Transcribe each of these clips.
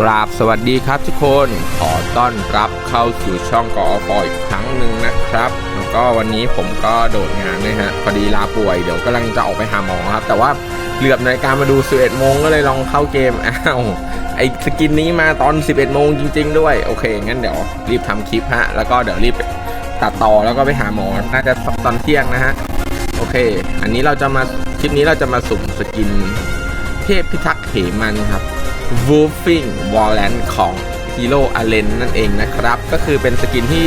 กราบสวัสดีครับทุกคน ขอต้อนรับเข้าสู่ช่องกอฟอีกครั้งหนึ่งนะครับแล้วก็วันนี้ผมก็โดดงานนะฮะพอดีลาป่วยเดี๋ยวกำลังจะออกไปหาหมอครับ แต่ว่าเหลือบนาฬิกามาดู 11โมงก็เลยลองเข้าเกมอ้าวไอสกินนี้มาตอน 11โมงจริง ๆ ด้วย โอเค งั้นเดี๋ยวรีบทำคลิปฮะ แล้วก็เดี๋ยวรีบตัดต่อแล้วก็ไปหาหมอ น่าจะตอนเที่ยงนะฮะ โอเค อันนี้เราจะมาคลิปนี้เราจะมาสุ่มสกิน เทพพิทักษ์เหมันครับ Wolfing Warland ของฮีโร่อเลนนั่นเองนะครับ ก็คือเป็นสกินที่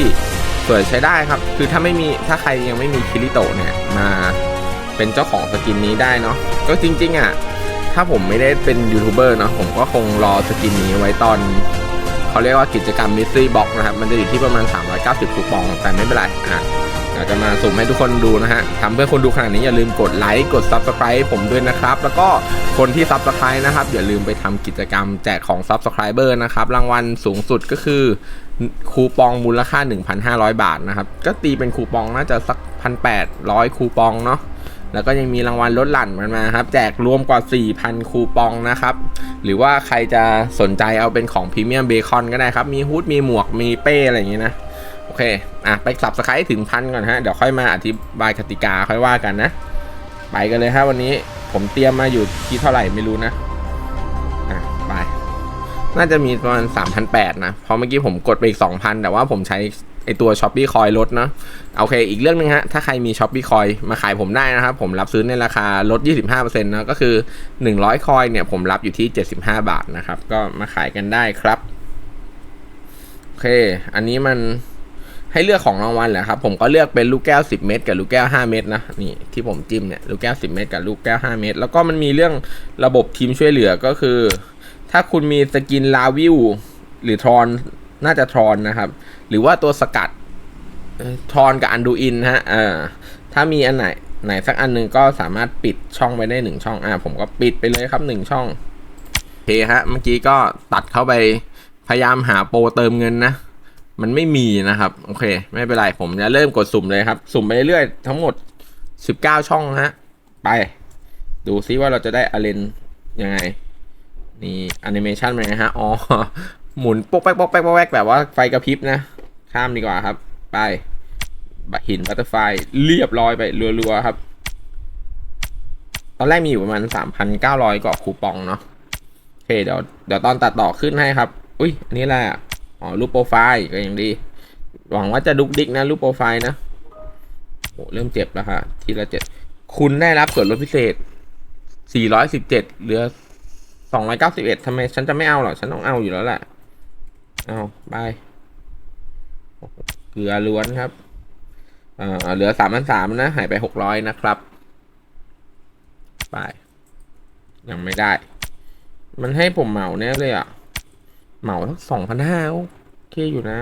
สวยใช้ได้ครับ คือถ้าไม่มีถ้าใครยังไม่มีคิริโตะเนี่ยมาเป็นเจ้าของสกินนี้ได้เนาะก็จริงๆอะ ถ้าผมไม่ได้เป็นยูทูบเบอร์เนาะผมก็คงรอสกินนี้ไว้ตอนเขาเรียกว่ากิจกรรม Mystery Box นะครับ มันจะอยู่ที่ประมาณ 390คูปองแต่ไม่เป็นไรอะ อยากจะมาสุ่มให้ทุกคนดูนะฮะทำเพื่อคนดูขนาดนี้อย่าลืมกดไลค์กด Subscribe ผมด้วยนะครับ แล้วก็คนที่ Subscribe นะครับ อย่าลืมไปทำกิจกรรมแจกของ Subscriber นะครับ รางวัลสูงสุดก็คือ คูปองมูลค่า 1,500 บาทนะครับ ก็ตีเป็นคูปองน่าจะสัก 1,800 คูปองเนาะแล้วก็ยังมีรางวัลลดหลั่นมันมาครับ แจกรวมกว่า 4,000 คูปองนะครับ หรือว่าใครจะสนใจเอาเป็นของพรีเมียมเบคอนก็ได้ครับ มีฮูดมีหมวกมีเป้อะไรอย่างงี้นะ โอเค อะ ไปสับสไครต์ถึงพันก่อนฮะ เดี๋ยวค่อยมาอธิบายกติกาค่อยว่ากันนะ ไปกันเลยฮะวันนี้ผมเตรียมมาอยู่ที่เท่าไหร่ไม่รู้นะ อะ ไป น่าจะมีประมาณ3,800นะ เพราะเมื่อกี้ผมกดไปอีก2,000แต่ว่าผมใช้ไอตัว s h อ p e e คอยลดนะโอเค อีกเรื่องหนึงฮะ ถ้าใครมี s h อ p e e คอยมาขายผมได้นะครับ ผมรับซื้อในราคาลด 25%นะก็คือ 100 คอยเนี่ย ผมรับอยู่ที่ 75 บาทนะครับ ก็มาขายกันได้ครับ โอเค อันนี้มัน ให้เลือกของรางวัลแหละครับ ผมก็เลือกเป็นลูกแก้ว 10 เม็ดกับลูกแก้ว 5 เม็ดนะนี่ที่ผมจิ้มเนี่ยลูกแก้ว 10 เม็ดกับลูกแก้ว 5 เม็ดแล้วก็มันมีเรื่องระบบทีมช่วยเหลือก็คือ ถ้าคุณมีสกินลาวิวหรือทรอนน่าจะทรอนนะครับ หรือว่าตัวสกัดทรอนกับอันดูอินฮะเออถ้ามีอันไหนไหนสักอันหนึงก็สามารถปิดช่องไปได้หนึ่งช่องอ่าผมก็ปิดไปเลยครับหนึ่งช่องโอเคฮะเมื่อกี้ก็ตัดเข้าไปพยายามหาโปรเติมเงินนะ มันไม่มีนะครับ โอเค ไม่เป็นไร ผมจะเริ่มกดสุ่มเลยครับ สุ่มไปเรื่อยๆทั้งหมด 19 ช่องฮะ ไป ดูซิว่าเราจะได้อเลนยังไง นี่แอนิเมชันเป็นไงฮะ อ๋อ หมุนป๊กแป๊กป๊กแป๊กป๊กแป๊กแบบว่าไฟกระพริบนะ ข้ามดีกว่าครับ ไปหินบัตเตอร์ไฟเรียบร้อยไปรัวๆครับ ตอนแรกมีอยู่ประมาณ 3,900กว่าคูปองเนาะโอเคเดี๋ยวเดี๋ยวตอนตัดต่อขึ้นให้ครับ อุ้ยอันนี้แหละ อ๋อรูปโปรไฟล์ก็ยังดี หวังว่าจะดุกดิกนะรูปโปรไฟล์นะโอ้เริ่มเจ็บแล้วฮะทีละเจ็ดคุณได้รับส่วนลดพิเศษ 417เหลือ 291ทำไม ฉันจะไม่เอาหรอ ฉันต้องเอาอยู่แล้วแหละ เอาไปเกลือล้วนครับอ่าเหลือสามพันสามนะ หายไปหกร้อยนะครับ ไป ยังไม่ได้ มันให้ผมเหมาแน่เลยอะ เหมาทั้งสองพันห้าโอเคอยู่นะ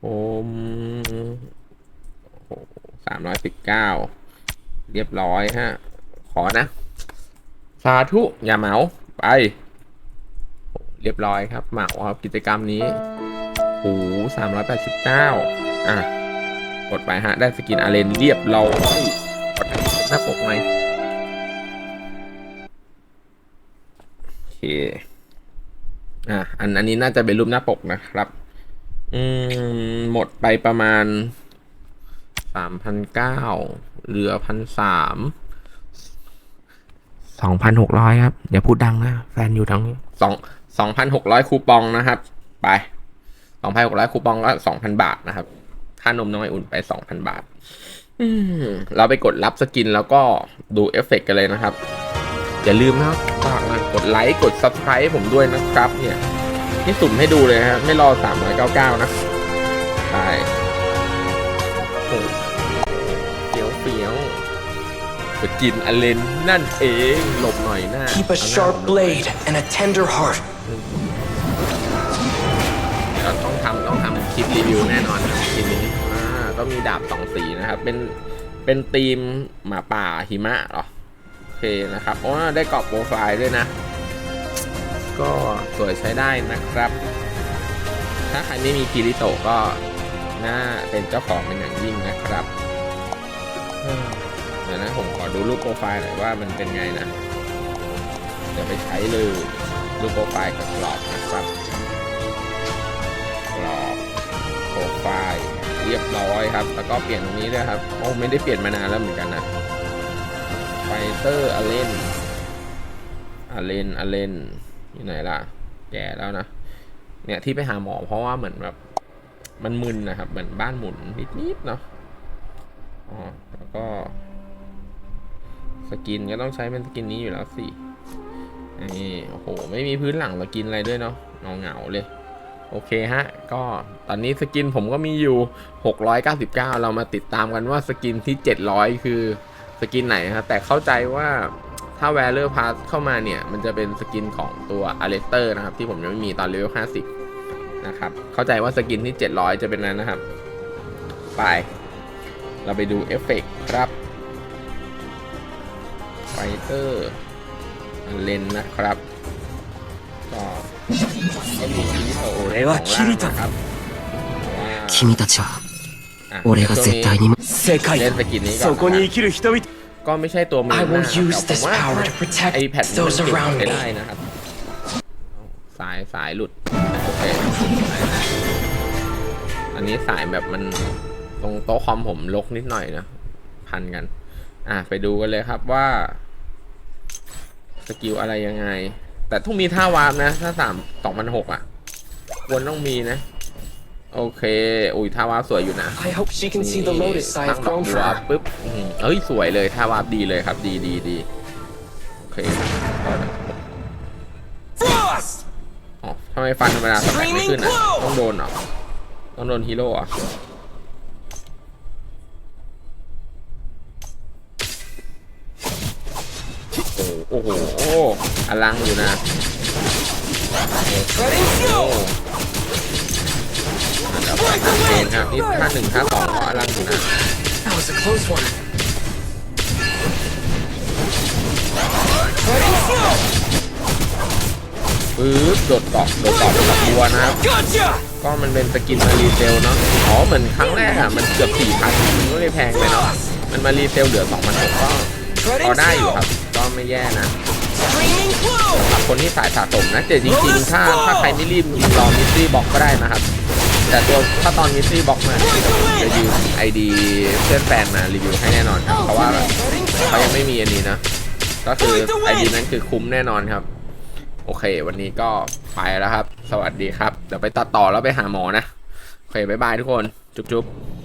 โอมสามร้อยสิบเก้าเรียบร้อยฮะ ขอนะ สาธุ อย่าเหมา ไป เรียบร้อยครับ เหมาครับกิจกรรมนี้โอ้สามร้อยแปดสิบเก้าอะ กดไปฮะ ได้สกินอาเลนเรียบร้อยกดหน้าปกไหมโอเค อะอันอันนี้น่าจะเป็นรูปหน้าปกนะครับ อืม หมดไปประมาณสามพันเก้าเหลือพันสามสองพันหกร้อยครับอย่าพูดดังนะ แฟนอยู่ทั้งนี้สองสองพันหกร้อยคูปองนะครับ ไปสองพันหกร้อยคูปองก็สองพันบาทนะครับ ค่านมน้อยอุ่นไปสองพันบาทอืมเราไปกดรับสกินแล้วก็ดูเอฟเฟกต์กันเลยนะครับ อย่าลืมนะครับฝากนะกดไลค์กด subscribe ให้ผมด้วยนะครับเนี่ยนี่สุ่มให้ดูเลยฮะไม่รอ 399 นะไปโอ้เฟี้ยวเฟี้ยวสกินอเลนนั่นเองหลบหน่อยหน้า Keep a เอาหน้า sharp ผม blade and a tender heart. เราต้องทำต้องทำคลิปรีวิวแน่นอนนะทีนี้อ่าก็มีดาบสองสีนะครับ เป็นเป็นธีมหมาป่าหิมะเหรอโอ เคนะครับโอ้ได้กรอบโปรไฟล์ด้วยนะ ก็สวยใช้ได้นะครับ ถ้าใครไม่มีคิริโตก็น่าเป็นเจ้าของเป็นอย่างยิ่งนะครับเดี๋ยวนะผมขอดูรูปโปรไฟล์หน่อยว่ามันเป็นไงนะจะไปใช้เลยรูปโปรไฟล์กับกรอบนะครับกรอบโปรไฟล์เรียบร้อยครับ แล้วก็เปลี่ยนตรงนี้ด้วยครับโอ้ไม่ได้เปลี่ยนมานานแล้วเหมือนกันนะ ไฟเตอร์อเลนอเลนอเลนอยู่ไหนล่ะแก่แล้วนะ เนี่ยที่ไปหาหมอเพราะว่าเหมือนแบบ มันมึนนะครับ เหมือนบ้านหมุนนิดๆเนาะอ๋อแล้วก็ สกินก็ต้องใช้เป็นสกินนี้อยู่แล้วสินี่โอ้โห ไม่มีพื้นหลังสกินอะไรด้วยเนาะเงาเงาๆเลย โอเคฮะ ก็ตอนนี้สกินผมก็มีอยู่ 699 เรามาติดตามกันว่าสกินที่ 700 คือ สกินไหนครับแต่เข้าใจว่าถ้า Valor Pass เข้ามาเนี่ย มันจะเป็นสกินของตัว a l e s t e r นะครับ ที่ผมยังไม่มีตอนเลเวล50 นะครับ เข้าใจว่าสกินที่ 700 จะเป็นนั้นนะครับ ไป เราไปดูเอฟเฟกครับไฟเตอร์เลนนะครับ ก็ก็มีที่โอเรวะคิางนะครับว่า 俺が絶対に世界 เล่นสกินนี้ก่อน そこに นะ 生きる人々 ก็ไม่ใช่ตัวมือ I ห will น้า use แต่ this ผมว่า power to protect ไอแพดมัน those เก็บ around ไป me ได้นะครับ สายสายหลุด โอเค อันนี้สายแบบมันตรงโต๊ะคอมผมลกนิดหน่อยนะ พันกัน อ่ะ ไปดูกันเลยครับว่า สกิลอะไรยังไง แต่ต้องมีท่าวาร์ปนะ ถ้าสามสองพันหกอ่ะ ควรต้องมีนะ โอเค อุ้ยท่าวาร์ปสวยอยู่นะ I hope she can see the lotus I ตั้ have งดอก grown บั for ว her ปุ๊บอืมเอ้ยสวยเลยท่าวาร์ปดีเลยครับ ดีดีดีโอเค Frost อ๋อทำไมฟันธรรมดาสแต็กไม่ขึ้นอะ ต้องโดนเหรอ ต้องโดนฮีโร่เหรอะ โอ้โห โอ้โหอลังอยู่นะ Treading โอ้ snow เปตามเกณฑ์ครับนี่ท่าหนึ่งท่าสองก็อลังอยู่นะ That was a close one Ready? Go! ปึ๊บโดดเกาะโดดเกาะเป็นดอกบัวนะครับ Gotcha ก็มันเป็นสกินมารีเซลเนาะอ๋อเหมือนครั้งแรกอะมันเกือบสี่พันมันก็เลยแพงไปเนาะมันมารีเซลเหลือสองพันหกก็พอได้อยู่ครับ ก็ไม่แย่นะ Streaming glow สำหรับคนที่สายสะสมนะแต่จริงๆถ้าถ้าใครไม่รีบรอมิสซี่บ็อกก็ได้นะครับ แต่ตัวถ้าตอนมิสซี่บ็อกมาเนี่ยเดี๋ยวผมจะยืมไอดีเพื่อนแฟนมารีวิวให้แน่นอนครับเพราะว่า Treading เขายัง snow ไม่มีอันนี้นะ ก็คือไอดีนั้นคือคุ้มแน่นอนครับ โอเค วันนี้ก็ไปแล้วครับ สวัสดีครับ เดี๋ยวไปตัดต่อแล้วไปหาหมอนะ โอเค บ๊ายบายทุกคน จุ๊บๆ